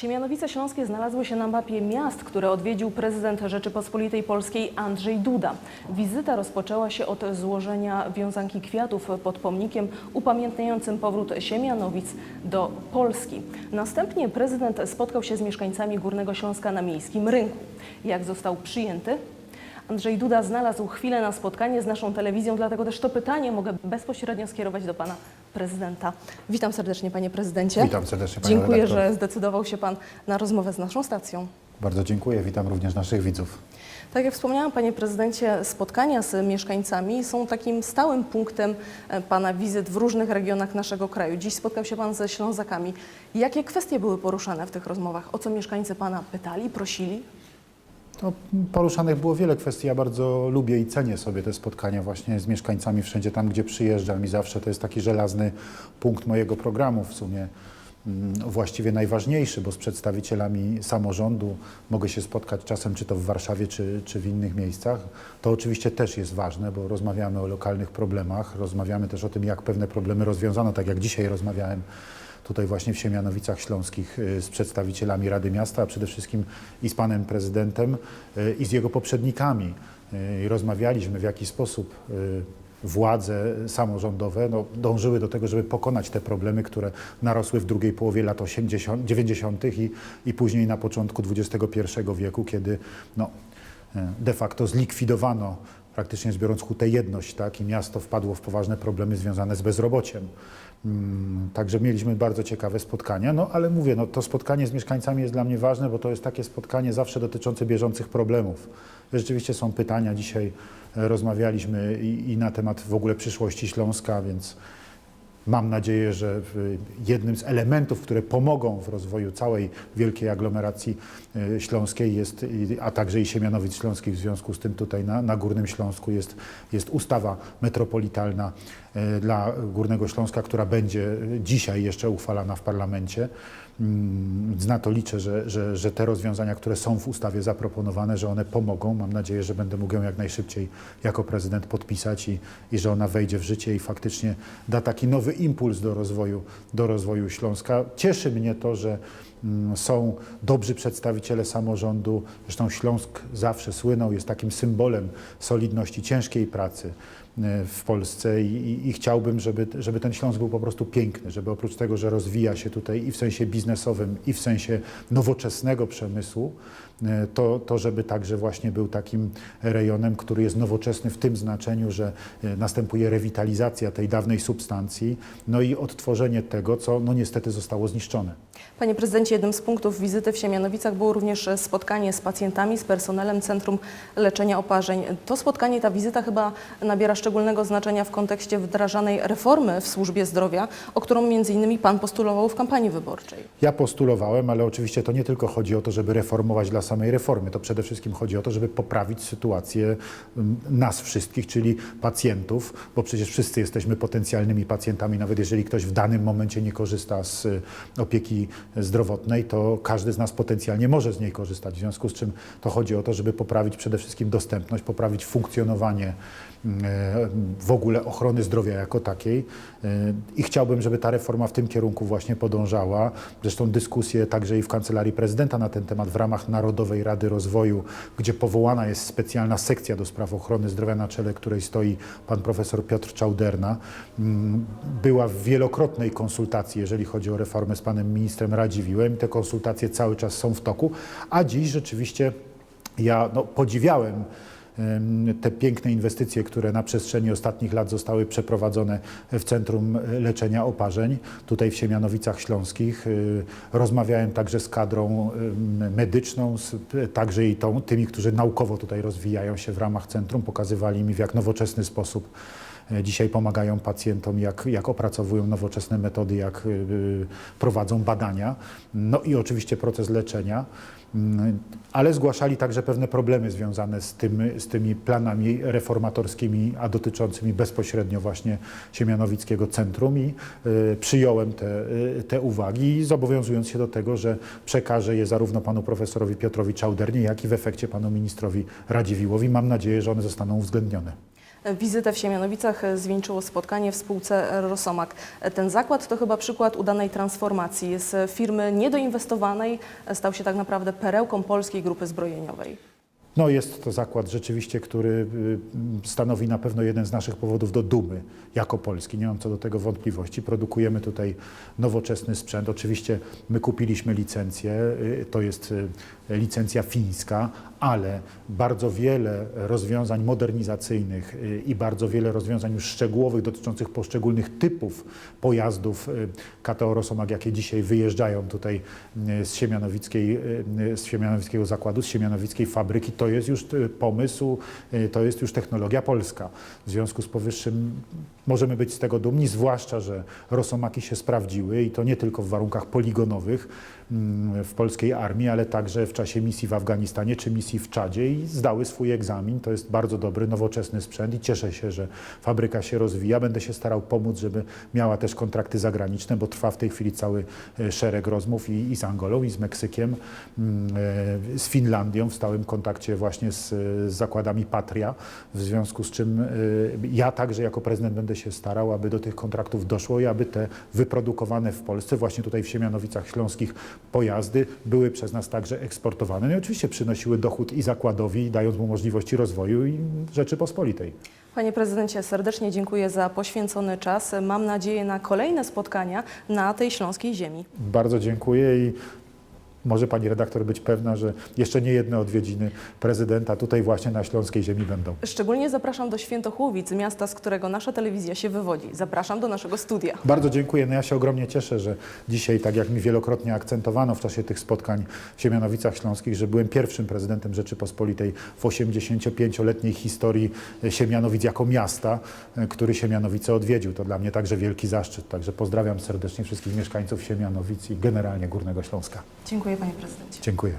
Siemianowice Śląskie znalazły się na mapie miast, które odwiedził prezydent Rzeczypospolitej Polskiej Andrzej Duda. Wizyta rozpoczęła się od złożenia wiązanki kwiatów pod pomnikiem upamiętniającym powrót Siemianowic do Polski. Następnie prezydent spotkał się z mieszkańcami Górnego Śląska na miejskim rynku. Jak został przyjęty? Andrzej Duda znalazł chwilę na spotkanie z naszą telewizją, dlatego też to pytanie mogę bezpośrednio skierować do pana prezydenta. Witam serdecznie, panie prezydencie. Witam serdecznie, panią Dziękuję, redaktor. że zdecydował się pan na rozmowę z naszą stacją. Bardzo dziękuję, witam również naszych widzów. Tak jak wspomniałam, panie prezydencie, spotkania z mieszkańcami są takim stałym punktem e, pana wizyt w różnych regionach naszego kraju. Dziś spotkał się pan ze Ślązakami. Jakie kwestie były poruszane w tych rozmowach? O co mieszkańcy pana pytali, prosili? No, poruszanych było wiele kwestii. Ja bardzo lubię i cenię sobie te spotkania właśnie z mieszkańcami wszędzie tam, gdzie przyjeżdżam i zawsze to jest taki żelazny punkt mojego programu w sumie. mm, Właściwie najważniejszy, bo z przedstawicielami samorządu mogę się spotkać czasem czy to w Warszawie, czy, czy w innych miejscach. To oczywiście też jest ważne, bo rozmawiamy o lokalnych problemach, rozmawiamy też o tym, jak pewne problemy rozwiązano, tak jak dzisiaj rozmawiałem tutaj właśnie w Siemianowicach Śląskich y, z przedstawicielami Rady Miasta, a przede wszystkim i z panem prezydentem y, i z jego poprzednikami. Y, rozmawialiśmy w jaki sposób władze samorządowe no, dążyły do tego, żeby pokonać te problemy, które narosły w drugiej połowie lat 80, 90. I, i później na początku XXI wieku, kiedy no, de facto zlikwidowano praktycznie biorąc hutę jedność, tak, i miasto wpadło w poważne problemy związane z bezrobociem. Mm, Także mieliśmy bardzo ciekawe spotkania, no ale mówię, no, to spotkanie z mieszkańcami jest dla mnie ważne, bo to jest takie spotkanie zawsze dotyczące bieżących problemów. Rzeczywiście są pytania, dzisiaj e, rozmawialiśmy i, i na temat w ogóle przyszłości Śląska, więc Mam nadzieję, że w- jednym z elementów, które pomogą w rozwoju całej wielkiej aglomeracji e, śląskiej jest, a także i Siemianowic Śląskich w związku z tym tutaj na, na Górnym Śląsku jest, jest ustawa metropolitalna e, dla Górnego Śląska, która będzie dzisiaj jeszcze uchwalana w parlamencie. Mm, Więc na to liczę, że, że, że te rozwiązania, które są w ustawie zaproponowane, że one pomogą. Mam nadzieję, że będę mógł ją jak najszybciej jako prezydent podpisać i, i że ona wejdzie w życie i faktycznie da taki nowy impuls do rozwoju, do rozwoju Śląska. Cieszy mnie to, że mm, są dobrzy przedstawiciele samorządu. Zresztą Śląsk zawsze słynął, jest takim symbolem solidności, ciężkiej pracy e, w Polsce i, i, i chciałbym, żeby, żeby ten Śląsk był po prostu piękny, żeby oprócz tego, że rozwija się tutaj i w sensie biznesowym, i w sensie nowoczesnego przemysłu, e, to, to żeby także właśnie był takim rejonem, który jest nowoczesny w tym znaczeniu, że e, następuje rewitalizacja tej dawnej substancji, no i odtworzenie tego, co no niestety zostało zniszczone. Panie prezydencie, jednym z punktów wizyty w Siemianowicach było również e, spotkanie z pacjentami, z personelem Centrum Leczenia Oparzeń. To spotkanie, ta wizyta chyba nabiera szczególnego znaczenia w kontekście wdrażanej reformy w służbie zdrowia, o którą między innymi Pan postulował w kampanii wyborczej. Ja postulowałem, ale oczywiście to nie tylko chodzi o to, żeby reformować dla samej reformy. To przede wszystkim chodzi o to, żeby poprawić sytuację mm, nas wszystkich, czyli pacjentów, bo przecież wszyscy jesteśmy potencjalnymi pacjentami. Nawet jeżeli ktoś w danym momencie nie korzysta z y, opieki zdrowotnej, to każdy z nas potencjalnie może z niej korzystać. W związku z czym to chodzi o to, żeby poprawić przede wszystkim dostępność, poprawić funkcjonowanie mm, w ogóle ochrony zdrowia jako takiej. E, I chciałbym, żeby ta reforma w tym kierunku właśnie podążała. Zresztą dyskusje także i w Kancelarii Prezydenta na ten temat w ramach Narodowej Rady Rozwoju, gdzie powołana jest specjalna sekcja do spraw ochrony zdrowia, na czele której stoi pan profesor Piotr Czauderna. Mm, Była w wielokrotnej konsultacji, jeżeli chodzi o reformę z panem ministrem Radziwiłem. Te konsultacje cały czas są w toku, a dziś rzeczywiście ja no, podziwiałem em, te piękne inwestycje, które na przestrzeni ostatnich lat zostały przeprowadzone w Centrum Leczenia Oparzeń, tutaj w Siemianowicach Śląskich. Y, Rozmawiałem także z kadrą medyczną, także i tą, tymi, którzy naukowo tutaj rozwijają się w ramach centrum, pokazywali mi w jak nowoczesny sposób Dzisiaj pomagają pacjentom, jak, jak opracowują nowoczesne metody, jak y, prowadzą badania, no i oczywiście proces leczenia. Mm, Ale zgłaszali także pewne problemy związane z, tym, z tymi planami reformatorskimi, a dotyczącymi bezpośrednio właśnie Siemianowickiego Centrum i y, przyjąłem te, y, te uwagi, zobowiązując się do tego, że przekażę je zarówno panu profesorowi Piotrowi Czaudernie, jak i w efekcie panu ministrowi Radziwiłowi. Mam nadzieję, że one zostaną uwzględnione. Wizytę w Siemianowicach zwieńczyło spotkanie w spółce Rosomak. Ten zakład to chyba przykład udanej transformacji. Z firmy niedoinwestowanej stał się tak naprawdę perełką polskiej grupy zbrojeniowej. No jest to zakład rzeczywiście, który y, stanowi na pewno jeden z naszych powodów do dumy jako Polski. Nie mam co do tego wątpliwości. Produkujemy tutaj nowoczesny sprzęt. Oczywiście my kupiliśmy licencję, y, to jest y, licencja fińska, ale bardzo wiele rozwiązań modernizacyjnych i bardzo wiele rozwiązań już szczegółowych dotyczących poszczególnych typów pojazdów KTO jakie dzisiaj wyjeżdżają tutaj z, Siemianowickiej, z Siemianowickiego zakładu, z Siemianowickiej fabryki, to jest już y, pomysł, y, to jest już technologia polska. W związku z powyższym możemy być z tego dumni, zwłaszcza, że Rosomaki się sprawdziły i to nie tylko w warunkach poligonowych mm, w polskiej armii, ale także w czasie misji w Afganistanie czy misji w Czadzie i zdały swój egzamin. To jest bardzo dobry, nowoczesny sprzęt i cieszę się, że fabryka się rozwija. Będę się starał pomóc, żeby miała też kontrakty zagraniczne, bo trwa w tej chwili cały e, szereg rozmów i, i z Angolą, i z Meksykiem, mm, z Finlandią w stałym kontakcie właśnie z, z zakładami Patria, w związku z czym e, ja także jako prezydent będę się starał, aby do tych kontraktów doszło i aby te wyprodukowane w Polsce, właśnie tutaj w Siemianowicach Śląskich pojazdy były przez nas także eksportowane. No i oczywiście przynosiły dochód i zakładowi, dając mu możliwości rozwoju i Rzeczypospolitej. Panie prezydencie, serdecznie dziękuję za poświęcony czas. Mam nadzieję na kolejne spotkania na tej śląskiej ziemi. Bardzo dziękuję i może pani redaktor być pewna, że jeszcze nie jedne odwiedziny prezydenta tutaj właśnie na śląskiej ziemi będą. Szczególnie zapraszam do Świętochłowic, miasta, z którego nasza telewizja się wywodzi. Zapraszam do naszego studia. Bardzo dziękuję. No ja się ogromnie cieszę, że dzisiaj, tak jak mi wielokrotnie akcentowano w czasie tych spotkań w Siemianowicach Śląskich, że byłem pierwszym prezydentem Rzeczypospolitej w 85-letniej historii Siemianowic jako miasta, który Siemianowice odwiedził. To dla mnie także wielki zaszczyt. Także pozdrawiam serdecznie wszystkich mieszkańców Siemianowic i generalnie Górnego Śląska. Dziękuję panie prezydencie. Dziękuję.